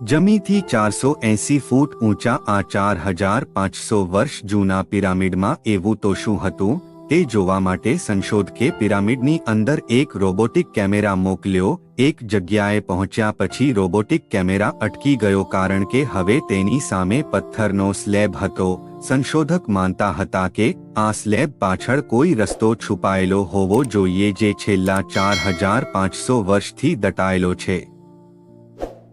જમીથી ચારસો એંસી ફૂટ ઊંચા આ ચાર હજાર પાંચસો વર્ષ જૂના પિરામિડમાં એવું તો શું હતું? તે જોવા માટે સંશોધકે પિરામિડની અંદર એક રોબોટિક કેમેરા મોકલ્યો, એક જગ્યાએ પહોંચ્યા પછી રોબોટિક કેમેરા અટકી ગયો કારણ કે હવે તેની સામે પથ્થરનો સ્લેબ હતો. સંશોધક માનતા હતા કે આ સ્લેબ પાછળ કોઈ રસ્તો છુપાયેલો હોવો જોઈએ જે છેલ્લા ચાર હજાર પાંચસો વર્ષથી દટાયેલો છે.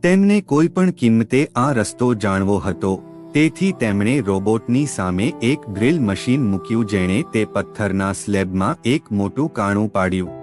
તેમને કોઈ પણ કિંમતે આ રસ્તો જાણવો હતો. તેથી તેમણે રોબોટની સામે એક ડ્રિલ મશીન મૂક્યું જેણે તે પથ્થરના સ્લેબમાં એક મોટું કાણું પાડ્યું.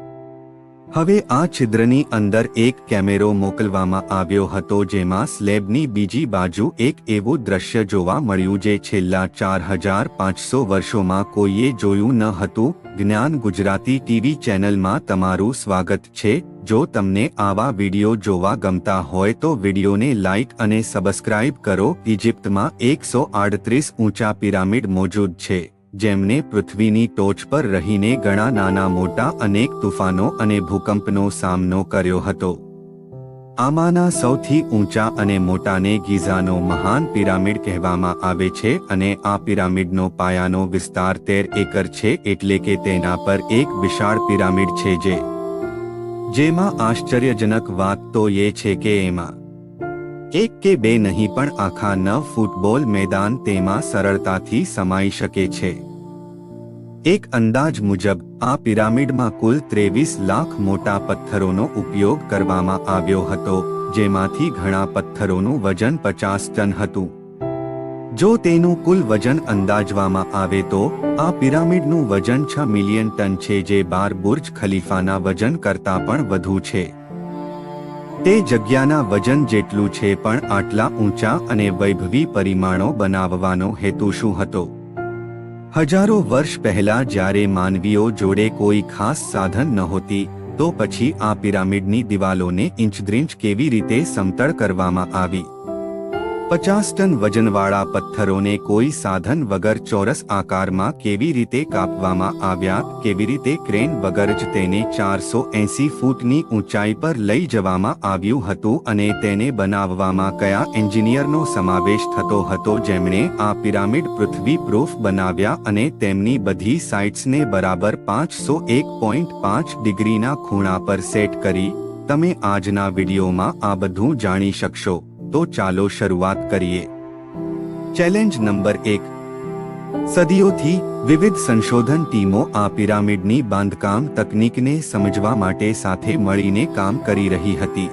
હવે આ છિદ્રની અંદર એક કેમેરો મોકલવામાં આવ્યો હતો જેમાં સ્લેબની બીજી બાજુ એક એવું દ્રશ્ય જોવા મળ્યું જે છેલ્લા ચાર હજાર પાંચસો વર્ષોમાં કોઈએ જોયું ન હતું. જ્ઞાન ગુજરાતી ટીવી ચેનલમાં તમારું સ્વાગત છે. જો તમને આવા વિડિયો જોવા ગમતા હોય તો વિડિયોને લાઇક અને સબસ્ક્રાઇબ કરો. ઇજિપ્તમાં એકસો આડત્રીસ ઊંચા પિરામિડ મોજૂદ છે. જેમને પૃથ્વીની ટોચ પર રહીને ઘણા નાના, મોટા, અનેક તુફાનો અને ભૂકંપનો સામનો કર્યો હતો. આમાંના સૌથી ઊંચા અને મોટાને ગીઝાનો મહાન પિરામિડ કહેવામાં આવે છે અને આ પિરામિડનો પાયાનો વિસ્તાર તેર એકર છે એટલે કે તેના પર એક વિશાળ પિરામિડ છે જે જેમાં આશ્ચર્યજનક વાત તો એ છે કે એમાં એક કે બે નહીં પણ આખા નવ ફૂટબોલ મેદાન તેમાં સરળતાથી સમાઈ શકે છે. એક અંદાજ મુજબ, આ પિરામિડમાં કુલ ત્રેવીસ લાખ મોટા પથ્થરોનો ઉપયોગ કરવામાં આવ્યો હતો, જેમાંથી ઘણા પથ્થરોનું વજન પચાસ ટન હતું. જો તેનું કુલ વજન અંદાજવામાં આવે તો, આ પિરામિડનું વજન છ મિલિયન ટન છે જે બાર બુર્જ ખલીફાના વજન કરતાં પણ વધુ છે. તે જગ્યાના વજન જેટલું છે પણ આટલા ઊંચા અને વૈભવી પરિમાણો બનાવવાનો હેતુ શું હતો? હજારો વર્ષ પહેલા જ્યારે માનવીઓ જોડે કોઈ ખાસ સાધન નહોતી તો પછી આ પિરામિડની દિવાલોને ઇંચદ્રિંચ કેવી રીતે સમતળ કરવામાં આવી? પચાસ ટન વજનવાળા પથ્થરોને કોઈ સાધન વગર ચોરસ આકારમાં કેવી રીતે કાપવામાં આવ્યા, કેવી રીતે ક્રેન વગર જ તેને ચારસો એંસી ફૂટની ઊંચાઈ પર લઈ જવામાં આવ્યું હતું અને તેને બનાવવામાં કયા એન્જિનિયરનો સમાવેશ થતો હતો જેમણે આ પિરામિડ પૃથ્વી પ્રૂફ બનાવ્યા અને તેમની બધી સાઇટ્સને બરાબર પાંચસો એક પોઈન્ટ પાંચ ડિગ્રીના ખૂણા પર સેટ કરી, તમે આજના વિડીયોમાં આ બધું જાણી શકશો. તો ચાલો શરૂઆત કરીએ. ચેલેન્જ નંબર એક. સદીઓથી વિવિધ સંશોધન ટીમો આ પિરામિડની બાંધકામ તકનીકને સમજવા માટે સાથે મળીને કામ કરી રહી હતી.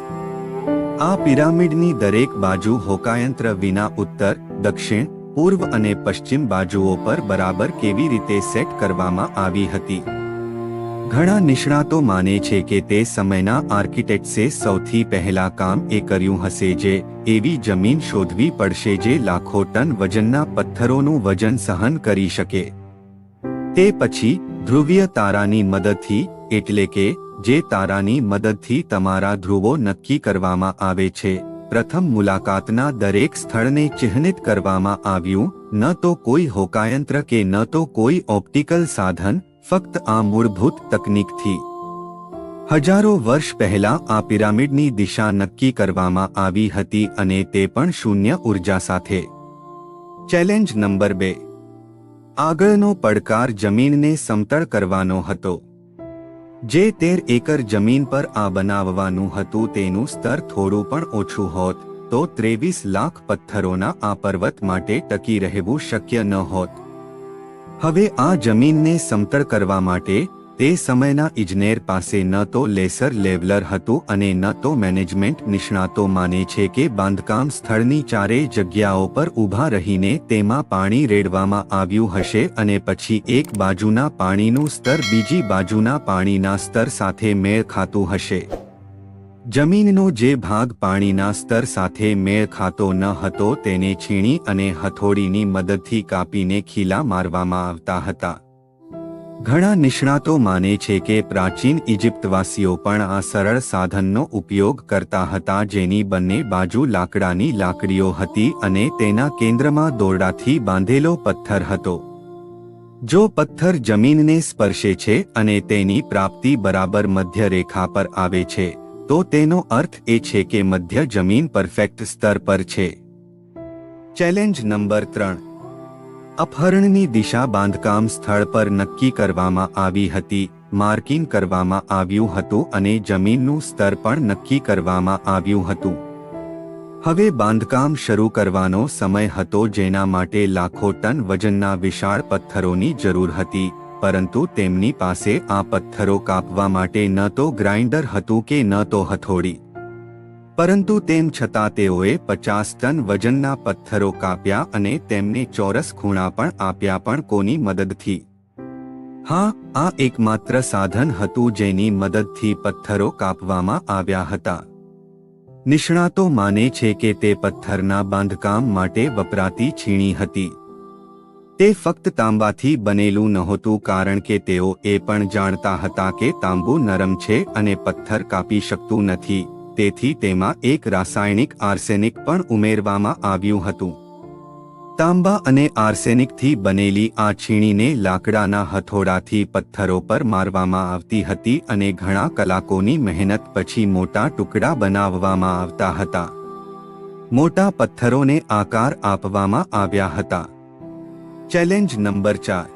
આ પિરામિડની દરેક બાજુ હોકાયંત્ર વિના ઉત્તર, દક્ષિણ, પૂર્વ અને પશ્ચિમ બાજુઓ પર બરાબર કેવી રીતે સેટ કરવામાં આવી હતી? ઘણા નિષ્ણાતો માને છે કે તે સમયના આર્કિટેક્ટ્સે સૌથી પહેલા કામ એ કર્યું હશે જે એવી જમીન શોધવી પડશે જે લાખો ટન વજનના પથ્થરોનું વજન સહન કરી શકે. તે પછી, ધ્રુવીય તારાની મદદથી, એટલે કે, જે તારાની મદદથી તમારા ધ્રુવો નક્કી કરવામાં આવે છે, પ્રથમ મુલાકાતના દરેક સ્થળને ચિહ્નિત કરવામાં આવ્યું, ન તો કોઈ હોકાયંત્ર કે ન તો કોઈ ઓપ્ટિકલ સાધન ફક્ત આ મૂળભૂત તકનીકથી. હજારો વર્ષ પહેલા આ પિરામિડની દિશા નક્કી કરવામાં આવી હતી અને તે પણ શૂન્ય ઊર્જા સાથે. ચેલેન્જ નંબર બે. આગળનો પડકાર જમીનને સમતળ કરવાનો હતો. જે તેર એકર જમીન પર આ બનાવવાનું હતું તેનું સ્તર થોડું પણ ઓછું હોત, તો ત્રેવીસ લાખ પથ્થરોના આ પર્વત માટે ટકી રહેવું શક્ય ન હોત. હવે આ જમીનને સમતળ કરવા માટે તે સમયના ઇજનેર પાસે ન તો લેસર લેવલર હતું અને ન તો મેનેજમેન્ટ નિષ્ણાતો માને છે કે બાંધકામ સ્થળની ચારેય જગ્યાઓ પર ઊભા રહીને તેમાં પાણી રેડવામાં આવ્યું હશે અને પછી એક બાજુના પાણીનું સ્તર બીજી બાજુના પાણીના સ્તર સાથે મેળ ખાતું હશે. જમીનનો જે ભાગ પાણીના સ્તર સાથે મેળ ખાતો ન હતો તેને છીણી અને હથોડીની મદદથી કાપીને ખીલા મારવામાં આવતા હતા. ઘણા નિષ્ણાતો માને છે કે પ્રાચીન ઇજિપ્તવાસીઓ પણ આ સરળ સાધનનો ઉપયોગ કરતા હતા જેની બંને બાજુ લાકડાની લાકડીઓ હતી અને તેના કેન્દ્રમાં દોરડાથી બાંધેલો પથ્થર હતો. જો પથ્થર જમીનને સ્પર્શે છે અને તેની પ્રાપ્તિ બરાબર મધ્ય રેખા પર આવે છે તો તેનો અર્થ એ છે કે મધ્ય જમીન પરફેક્ટ સ્તર પર છે. ચેલેન્જ નંબર ત્રણ. અપહરણની દિશા બાંધકામ સ્થળ પર નક્કી કરવામાં આવી હતી, માર્કિંગ કરવામાં આવ્યું હતું અને જમીનનું સ્તર પણ નક્કી કરવામાં આવ્યું હતું. હવે બાંધકામ શરૂ કરવાનો સમય હતો જેના માટે લાખો ટન વજનના વિશાળ પથ્થરોની જરૂર હતી. પરંતુ તેમની પાસે આ પથ્થરો કાપવા માટે ન તો ગ્રાઇન્ડર હતું કે ન તો હથોડી. પરંતુ તેમ છતાં તેઓએ પચાસ ટન વજનના પથ્થરો કાપ્યા અને તેમને ચોરસ ખૂણા પણ આપ્યા પણ કોની મદદથી. હા, આ એકમાત્ર સાધન હતું જેની મદદથી પથ્થરો કાપવામાં આવ્યા હતા. નિષ્ણાતો માને છે કે તે પથ્થરના બાંધકામ માટે વપરાતી છીણી હતી. તે ફક્ત તાંબાથી બનેલું નહોતું કારણ કે તેઓ એ પણ જાણતા હતા કે તાંબુ નરમ છે અને પથ્થર કાપી શકતું નથી, તેથી તેમાં એક રાસાયણિક આર્સેનિક પણ ઉમેરવામાં આવ્યું હતું. તાંબા અને આર્સેનિકથી બનેલી આ છીણીને લાકડાના હથોડાથી પથ્થરો પર મારવામાં આવતી હતી અને ઘણા કલાકોની મહેનત પછી મોટા ટુકડા બનાવવામાં આવતા હતા. મોટા પથ્થરોને આકાર આપવામાં આવ્યા હતા. ચેલેન્જ નંબર ચાર.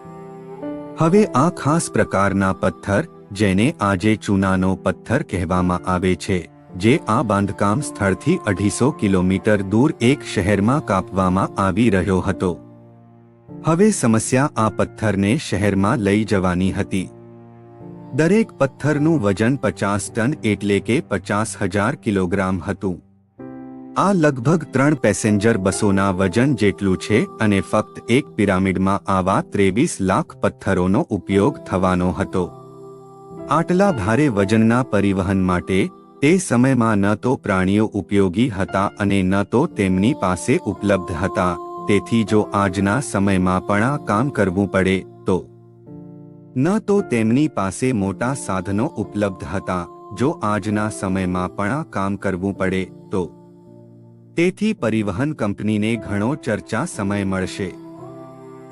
હવે આ ખાસ પ્રકારના પથ્થર, જેને આજે ચૂનાનો પથ્થર કહેવામાં આવે છે, જે આ બાંધકામ સ્થળથી અઢીસો કિલોમીટર દૂર એક શહેરમાં કાપવામાં આવી રહ્યો હતો. હવે સમસ્યા આ પથ્થરને શહેરમાં લઈ જવાની હતી. દરેક પથ્થરનું વજન પચાસ ટન એટલે કે પચાસ હજાર કિલોગ્રામ હતું. આ લગભગ ત્રણ પેસેન્જર બસોના વજન જેટલું છે અને ફક્ત એક પિરામિડમાં આવા ત્રેવીસ લાખ પથ્થરોનો ઉપયોગ થવાનો હતો. આટલા ભારે વજનના પરિવહન માટે તે સમયમાં ન તો પ્રાણીઓ ઉપયોગી હતા અને ન તો તેમની પાસે ઉપલબ્ધ હતા. તેથી જો આજના સમયમાં પણ આ કામ કરવું પડે, તો ન તો તેમની પાસે મોટા સાધનો ઉપલબ્ધ હતા. જો આજના સમયમાં પણ આ કામ કરવું પડે, તો તેથી પરિવહન કંપનીને ઘણો ચર્ચા સમય મળશે.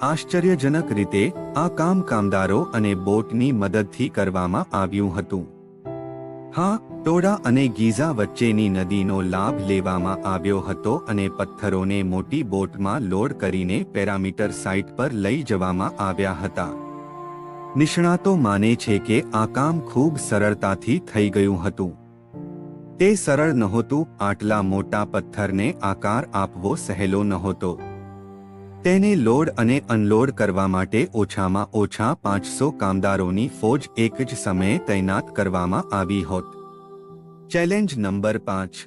આશ્ચર્યજનક રીતે, આ કામ કામદારો અને બોટની મદદથી કરવામાં આવ્યું હતું. હા ટોડા અને ગીઝા વચ્ચેની નદીનો લાભ લેવામાં આવ્યો હતો અને પથ્થરોને મોટી બોટમાં લોડ કરીને પેરામીટર સાઇટ પર લઈ જવામાં આવ્યા હતા. નિષ્ણાતો માને છે કે આ કામ ખૂબ સરળતાથી થઈ ગયું હતું. તે સરળ નહોતું, આટલા મોટા પથ્થરને આકાર આપવો સહેલો નહોતો. તેને લોડ અને અનલોડ કરવા માટે ઓછામાં ઓછા પાંચસો કામદારોની ફોજ એક જ સમયે તૈનાત કરવામાં આવી હોત. ચેલેન્જ નંબર પાંચ.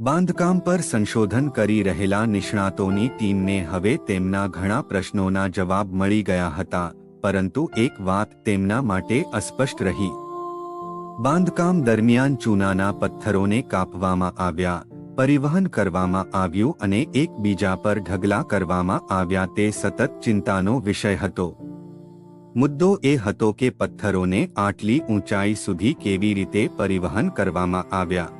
બાંધકામ પર સંશોધન કરી રહેલા નિષ્ણાતોની ટીમને હવે તેમના ઘણા પ્રશ્નોના જવાબ મળી ગયા હતા, પરંતુ એક વાત તેમના માટે અસ્પષ્ટ રહી. બાંધકામ દરમિયાન ચૂનાના પથ્થરોને કાપવામાં આવ્યા, પરિવહન કરવામાં આવ્યું અને એકબીજા પર ઢગલા કરવામાં આવ્યા તે સતત ચિંતાનો વિષય હતો. મુદ્દો એ હતો કે પથ્થરોને આટલી ઊંચાઈ સુધી કેવી રીતે પરિવહન કરવામાં આવ્યા.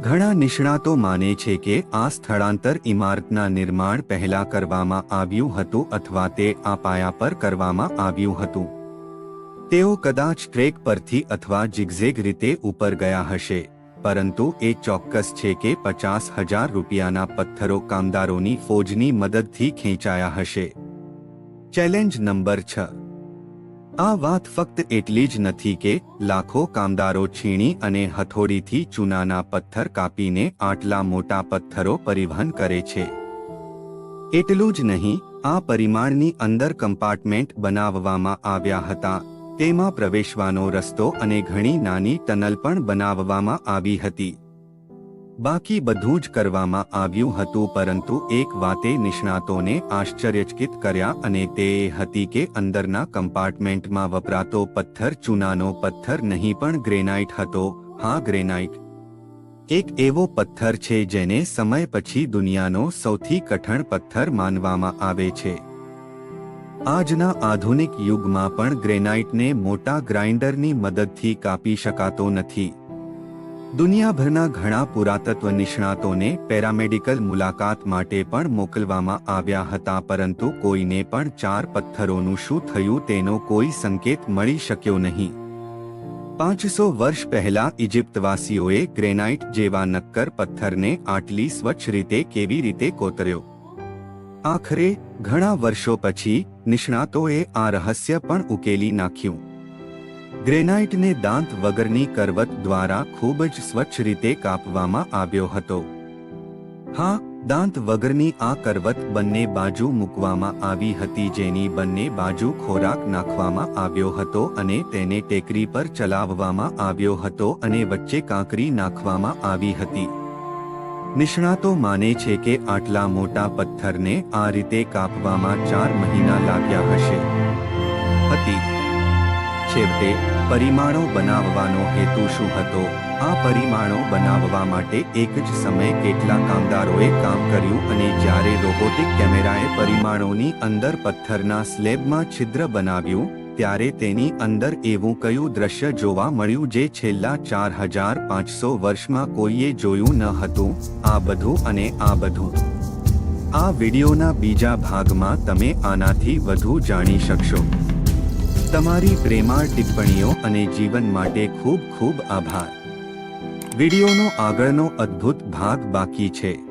ઘણા નિષ્ણાતો માને છે કે આ સ્થળાંતર ઇમારતના નિર્માણ પહેલા કરવામાં આવ્યું હતું અથવા તે આ પાયા પર કરવામાં આવ્યું હતું. તેઓ કદાચ ટ્રેક પરથી અથવા જિગઝેગ રીતે ઉપર ગયા હશે, પરંતુ એ ચોક્કસ છે કે પચાસ હજાર રૂપિયાના પથ્થરો કામદારોની ફોજની મદદથી ખેંચાયા હશે. ચેલેન્જ નંબર છ. આ વાત ફક્ત એટલી જ નથી કે લાખો કામદારો છીણી અને હથોડીથી ચૂનાના પથ્થર કાપીને આટલા મોટા પથ્થરો પરિવહન કરે છે. એટલું જ નહીં, આ પરિમાણની અંદર કમ્પાર્ટમેન્ટ બનાવવામાં આવ્યા હતા. તેમાં પ્રવેશવાનો રસ્તો અને ઘણી નાની ટનલ પણ બનાવવામાં આવી હતી. બાકી બધું જ કરવામાં આવ્યું હતું પરંતુ એક વાતે નિષ્ણાતોને આશ્ચર્યચકિત કર્યા અને તે હતી કે અંદરના કમ્પાર્ટમેન્ટમાં વપરાતો પથ્થર ચૂનાનો પથ્થર નહીં પણ ગ્રેનાઇટ હતો. હા, ગ્રેનાઇટ. એક એવો પથ્થર છે જેને સમય પછી દુનિયાનો સૌથી કઠણ પથ્થર માનવામાં આવે છે. આજના આધુનિક યુગમાં પણ ગ્રેનાઇટને મોટા ગ્રાઇન્ડરની મદદથી કાપી શકાતો નથી. દુનિયાભરના ઘણા પુરાતત્વ નિષ્ણાતોને પેરામેડિકલ મુલાકાત માટે પણ મોકલવામાં આવ્યા હતા, પરંતુ કોઈને પણ ચાર પથ્થરોનું શું થયું તેનો કોઈ સંકેત મળી શક્યો નહીં. પાંચસો વર્ષ પહેલા ઇજિપ્તવાસીઓએ ગ્રેનાઇટ જેવા નક્કર પથ્થરને આટલી સ્વચ્છ રીતે કેવી રીતે કોતર્યો? આખરે ઘણા વર્ષો પછી નિષ્ણાતોએ આ રહસ્ય પણ ઉકેલી નાખ્યું. ગ્રેનાઇટને દાંત વગરની કરવત દ્વારા ખૂબ જ સ્વચ્છ રીતે કાપવામાં આવ્યો હતો. હા, દાંત વગરની આ કરવત બંને બાજુ મૂકવામાં આવી હતી જેની બંને બાજુ ખોરાક નાખવામાં આવ્યો હતો અને તેને ટેકરી પર ચલાવવામાં આવ્યો હતો અને વચ્ચે કાંકરી નાખવામાં આવી હતી. નિષ્ણાતો માને છે કે આટલા મોટા પથ્થરને આ રીતે કાપવામાં ચાર મહિના લાગ્યા હશે. હતી છેવટે, પરિમાણો બનાવવાનો હેતુ શું હતો? આ પરિમાણો બનાવવા માટે એક જ સમયે કેટલા કામદારોએ કામ કર્યું અને જ્યારે રોબોટિક કેમેરાએ પરિમાણોની અંદર પથ્થરના સ્લેબમાં છિદ્ર બનાવ્યું ત્યારે તેની અંદર એવું કયું દ્રશ્ય જોવા મળ્યું જે છેલ્લા ચાર હજાર પાંચસો વર્ષમાં કોઈએ જોયું ન હતું? આ બધું અને આ બધું. આ વિડીયોના બીજા ભાગમાં તમે આનાથી વધુ જાણી શકશો. તમારી પ્રેમાળ ટિપ્પણીઓ અને જીવન માટે ખૂબ ખૂબ આભાર. વિડિયોનો આગળનો અદ્ભુત ભાગ બાકી છે.